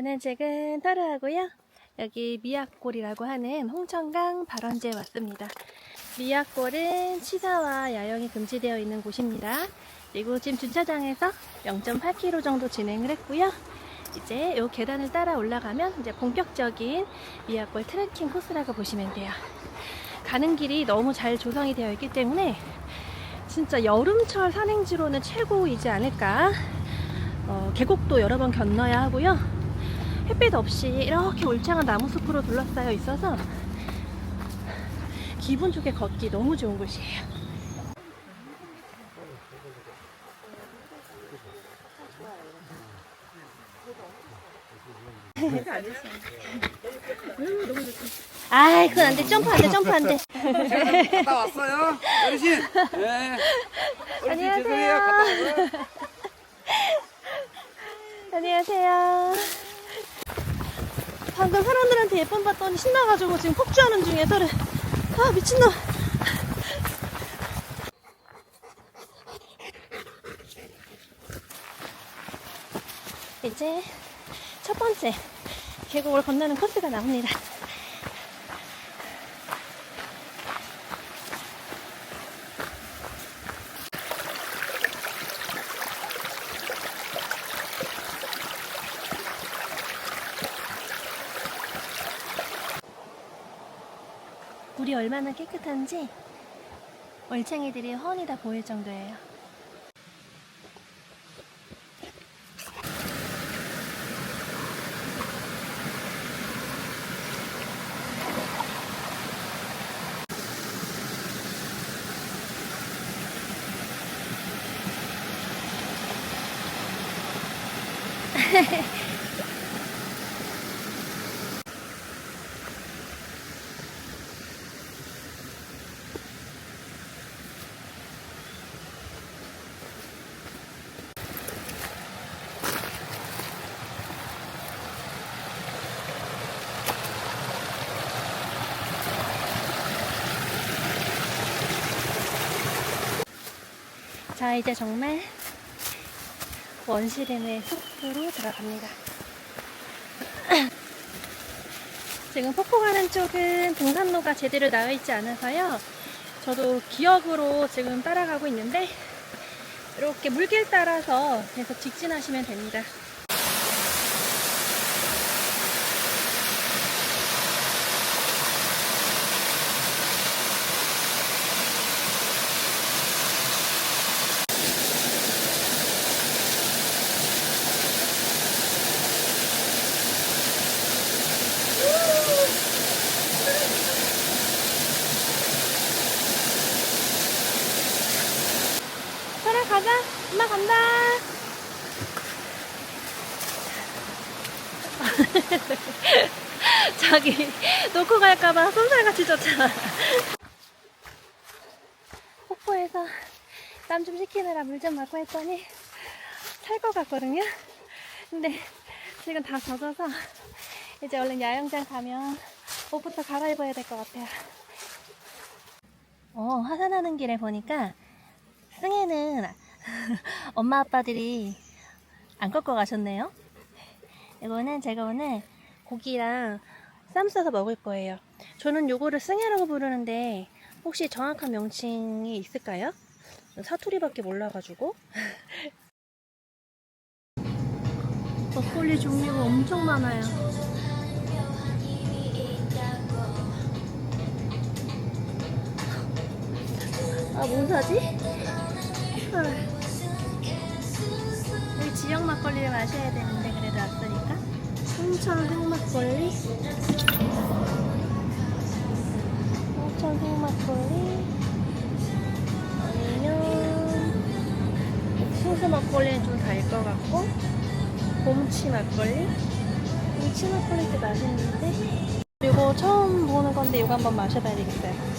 저는 지금 터르하고요. 여기 미약골이라고 하는 홍천강 발원지에 왔습니다. 미약골은 취사와 야영이 금지되어 있는 곳입니다. 그리고 지금 주차장에서 0.8km 정도 진행을 했고요. 이제 이 계단을 따라 올라가면 이제 본격적인 미약골 트레킹 코스라고 보시면 돼요. 가는 길이 너무 잘 조성이 되어 있기 때문에 진짜 여름철 산행지로는 최고이지 않을까. 어, 계곡도 여러 번 건너야 하고요. 햇빛 없이 이렇게 울창한 나무 숲으로 둘러싸여 있어서 기분 좋게 걷기 너무 좋은 곳이에요. 아이, 그건 안 돼. 점프 안 돼, 점프 안 돼. 갔다 왔어요? 어르신? 네. 어르신 안녕하세요. 죄송해요. 갔다 왔어요. 안녕하세요. 방금 사람들한테 예쁨 받더니 신나가지고 지금 폭주하는 중에 서로 아 미친놈. 이제 첫 번째 계곡을 건너는 코스가 나옵니다. 얼마나 깨끗한지 얼챙이들이 훤히 다 보일 정도예요. 자, 이제 정말 원시림의 숲으로 들어갑니다. 지금 폭포 가는 쪽은 등산로가 제대로 나와 있지 않아서요. 저도 기억으로 지금 따라가고 있는데 이렇게 물길 따라서 계속 직진하시면 됩니다. 설아 가자. 엄마 간다. 자기 놓고 갈까봐 손살같이 졌잖아. 폭포에서 땀 좀 식히느라 물 좀 맞고 했더니 살 것 같거든요. 근데 지금 다 젖어서 이제 얼른 야영장 가면 옷부터 갈아입어야 될 것 같아요. 어, 하산하는 길에 보니까 승혜는 엄마 아빠들이 안 꺾어 가셨네요. 이거는 제가 오늘 고기랑 쌈 싸서 먹을 거예요. 저는 요거를 승혜라고 부르는데 혹시 정확한 명칭이 있을까요? 사투리밖에 몰라가지고. 막걸리 종류가 엄청 많아요. 아, 뭐 사지? 아. 여기 지역 막걸리를 마셔야 되는데 그래도 왔으니까? 홍천 흑막걸리? 홍천 흑막걸리? 아니면 옥수수 막걸리는 좀 달 것 같고 곰치 막걸리? 치노폴리트 맛있는데? 이거 처음 보는 건데 이거 한번 마셔봐야 되겠어요.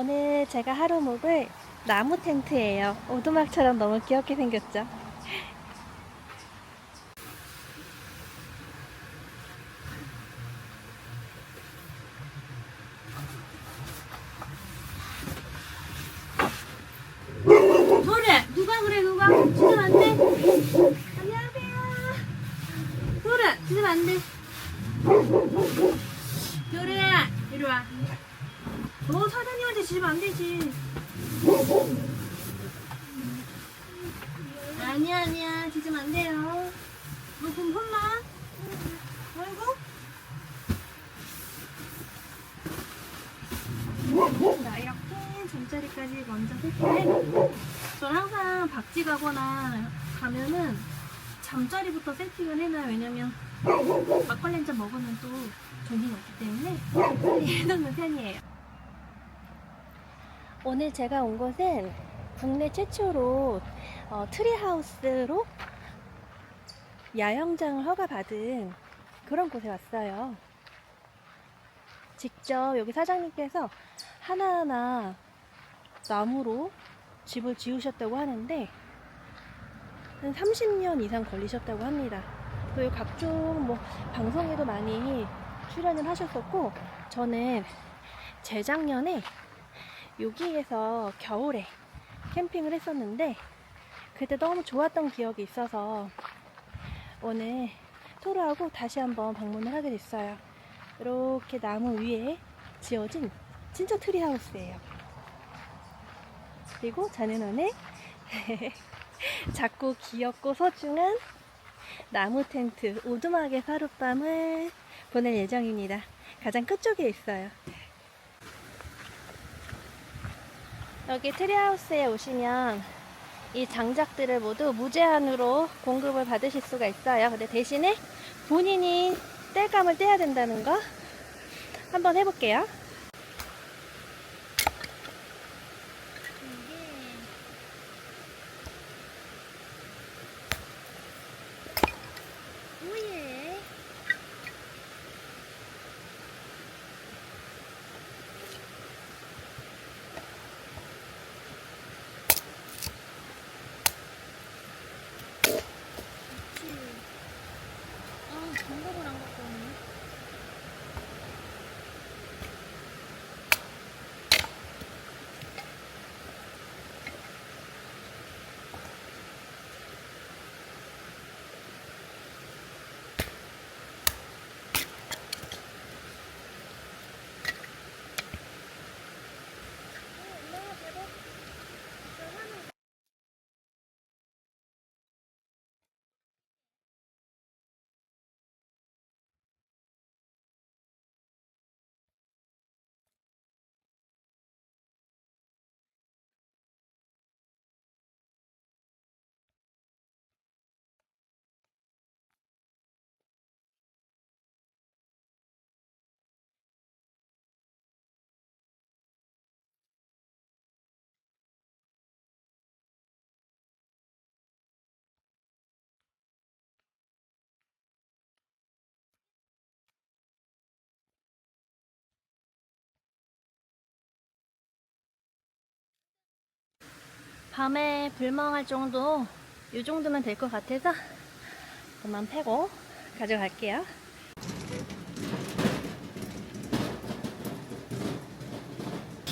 오늘 제가 하루 묵을 나무 텐트예요. 오두막처럼 너무 귀엽게 생겼죠? 노래 누가 그래 누가 지금 안 돼. 안녕하세요. 노래 지금 안 돼. 노래야 이리 와. 너 사장님한테 지금 안 되지. 아니야 지금 안 돼요. 너 그럼 혼나. 아이고. 자, 이렇게 잠자리까지 먼저 세팅해놓고 전 항상 박쥐 가거나 가면은 잠자리부터 세팅을 해놔요. 왜냐면 막걸리 한 잔 먹으면 또 정신이 없기 때문에 해놓는 편이에요. 오늘 제가 온 곳은 국내 최초로 어, 트리하우스로 야영장을 허가받은 그런 곳에 왔어요. 직접 여기 사장님께서 하나하나 나무로 집을 지으셨다고 하는데 한 30년 이상 걸리셨다고 합니다. 그리고 각종 뭐 방송에도 많이 출연을 하셨었고 저는 재작년에 여기에서 겨울에 캠핑을 했었는데 그때 너무 좋았던 기억이 있어서 오늘 토르하고 다시 한번 방문을 하게 됐어요. 이렇게 나무 위에 지어진 진짜 트리하우스예요. 그리고 오늘 작고 귀엽고 소중한 나무 텐트 오두막의 하룻밤을 보낼 예정입니다. 가장 끝쪽에 있어요. 여기 트리하우스에 오시면 이 장작들을 모두 무제한으로 공급을 받으실 수가 있어요. 근데 대신에 본인이 뗄감을 떼야 된다는 거 한번 해볼게요. 오예. 아, 장갑을 안 갖고 왔네. 밤에 불멍할 정도 이 정도면 될 것 같아서 그만 패고 가져갈게요.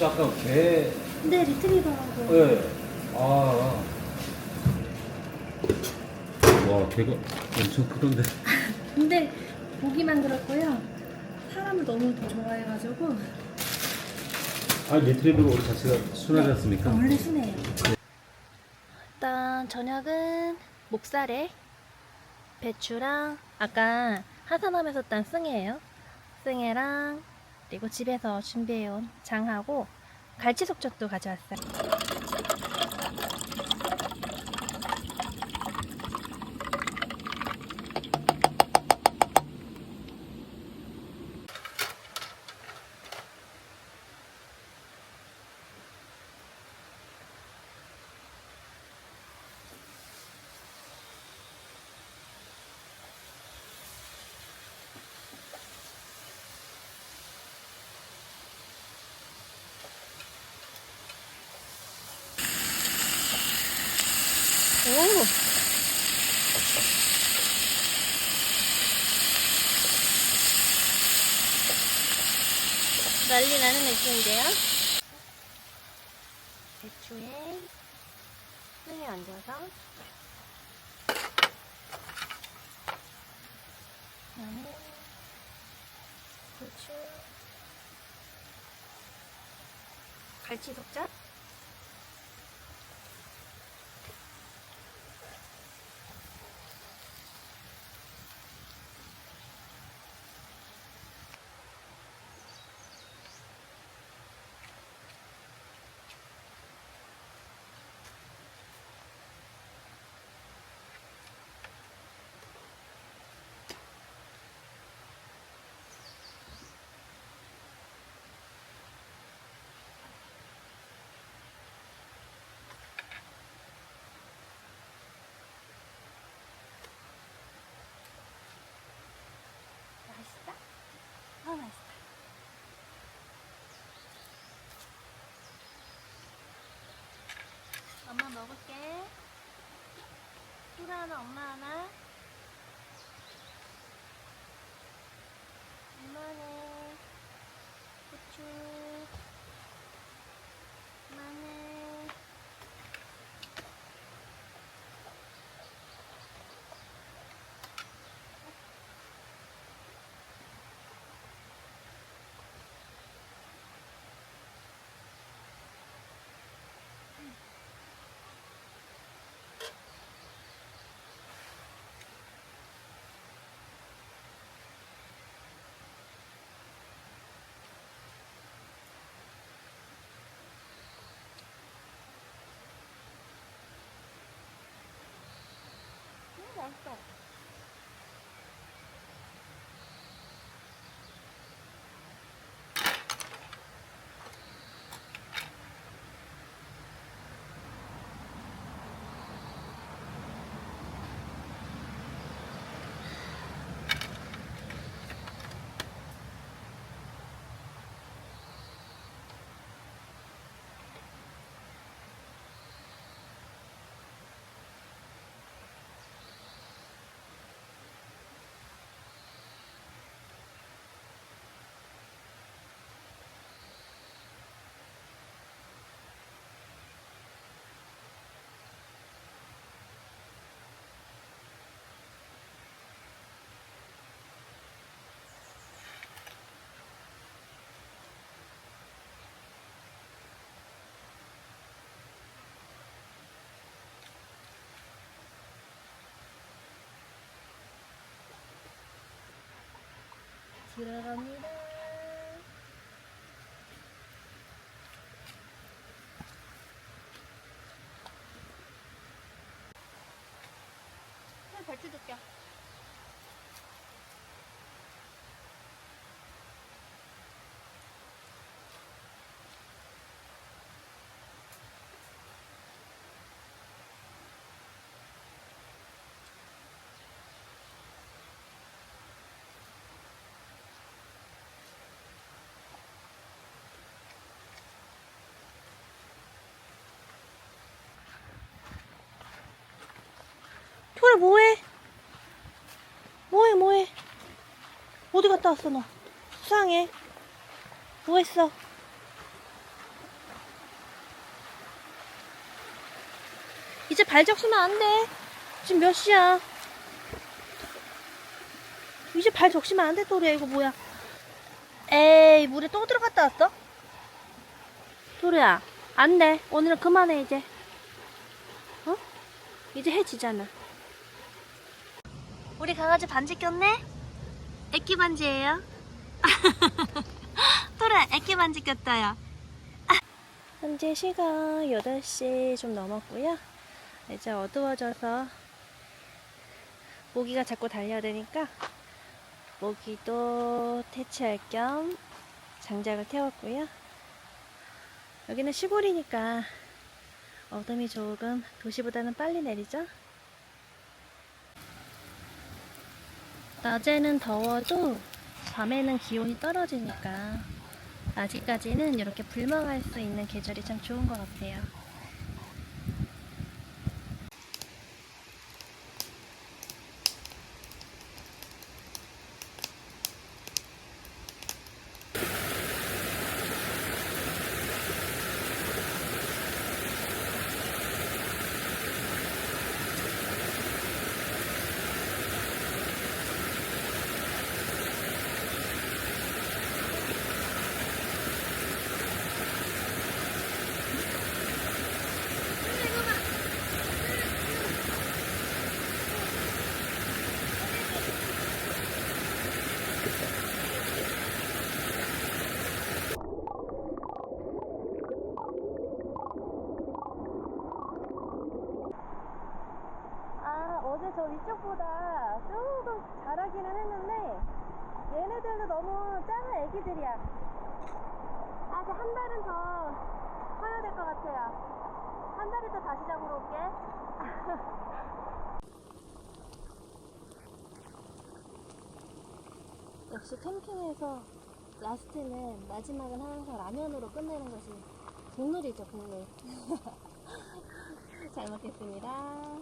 아까 개, 네, 리트리버라고. 예. 아. 와, 개가 엄청 크던데. 근데 보기만 그렇고요. 사람을 너무 좋아해가지고 아, 리트리버가 우리 자체가 순하지 않습니까? 원래 순해요. 일단 저녁은 목살에 배추랑 아까 하산하면서 딴 승이에요. 승이랑 그리고 집에서 준비해온 장하고 갈치속젓도 가져왔어요. 오. 난리 나는 맥주인데요. 배추에 손에 얹어서 마늘, 고추, 갈치 독자, 엄마 먹을게. 소라 하나, 엄마 하나. 엄마는 고추, 마늘. 음, 맛있어. 들어갑니다. 발주 줄게. 뭐해? 뭐해 뭐해? 어디 갔다 왔어 너? 수상해. 뭐했어? 이제 발 적시면 안 돼. 지금 몇 시야? 이제 발 적시면 안 돼, 토리야. 이거 뭐야? 에이, 물에 또 들어갔다 왔어? 토리야, 안 돼. 오늘은 그만해, 이제. 어? 이제 해 지잖아. 우리 강아지 반지 꼈네? 애기 반지예요. 토라 애기 반지 꼈어요. 현재 시각 8시 좀 넘었고요. 이제 어두워져서 모기가 자꾸 달려야 되니까 모기도 퇴치할 겸 장작을 태웠고요. 여기는 시골이니까 어둠이 조금 도시보다는 빨리 내리죠? 낮에는 더워도 밤에는 기온이 떨어지니까 아직까지는 이렇게 불멍할 수 있는 계절이 참 좋은 것 같아요. 저 위쪽보다 조금 자라기는 했는데 얘네들도 너무 작은 애기들이야. 아직 한 달은 더 커야 될 것 같아요. 한 달이 또 다시 잡으러 올게. 역시 캠핑에서 라스트는 마지막은 항상 라면으로 끝내는 것이 국룰이죠, 국룰. 잘 먹겠습니다.